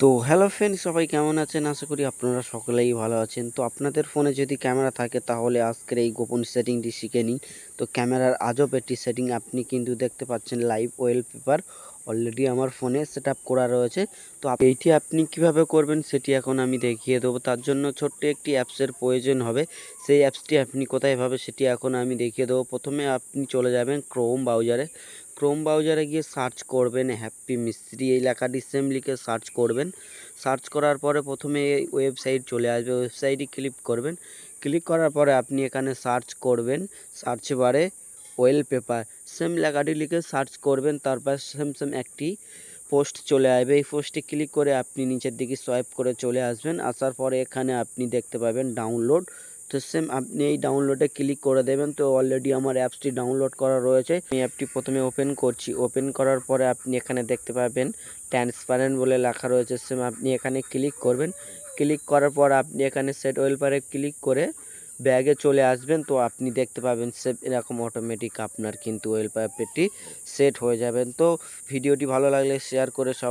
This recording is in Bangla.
তো হ্যালো ফ্রেন্ড সবাই কেমন আছেন? আশা করি আপনারা সকলেই ভালো আছেন। তো আপনাদের ফোনে যদি ক্যামেরা থাকে, তাহলে আজকের এই গোপন সেটিংটি শিখে নিন। তো ক্যামেরার আজব একটি সেটিং আপনি কিন্তু দেখতে পাচ্ছেন লাইভ ওয়েল পেপার অলরেডি আমার ফোনে সেট আপ করা রয়েছে। তো এইটি আপনি কীভাবে করবেন, সেটি এখন আমি দেখিয়ে দেবো। তার জন্য ছোট্ট একটি অ্যাপসের প্রয়োজন হবে। সেই অ্যাপসটি আপনি কোথায় পাবে সেটি এখন আমি দেখিয়ে দেবো। প্রথমে আপনি চলে যাবেন ক্রোম ব্রাউজারে ক্রোম ব্রাউজারে গিয়ে সার্চ করবেন হ্যাপি মিস্ত্রি এই লেখাটি সেম লিখে সার্চ করবেন। সার্চ করার পরে প্রথমে ওয়েবসাইট চলে আসবে। ওয়েবসাইটে ক্লিক করবেন। ক্লিক করার পরে আপনি এখানে সার্চ করবেন। সার্চ বারে ওয়েল পেপার সেম লেখাটি লিখে সার্চ করবেন। তারপর সেম সেম একটি পোস্ট চলে আসবে। এই পোস্টে ক্লিক করে আপনি নিচের দিকে সোয়াইপ করে চলে আসবেন। আসার পরে এখানে আপনি দেখতে পাবেন ডাউনলোড তো সেম আপনি এই ডাউনলোডে ক্লিক করে দেবেন। তো অলরেডি আমার অ্যাপসটি ডাউনলোড করা রয়েছে। আমি অ্যাপটি প্রথমে ওপেন করছি। ওপেন করার পরে আপনি এখানে দেখতে পাবেন ট্রান্সপারেন্ট বলে লেখা রয়েছে। সেম আপনি এখানে ক্লিক করবেন। ক্লিক করার পর আপনি এখানে সেট ওয়েলপারে ক্লিক করে ব্যাগে চলে আসবেন। তো আপনি দেখতে পাবেন সে এরকম অটোমেটিক আপনার কিন্তু ওয়েলপারটি সেট হয়ে যাবেন তো ভিডিওটি ভালো লাগলে শেয়ার করে সব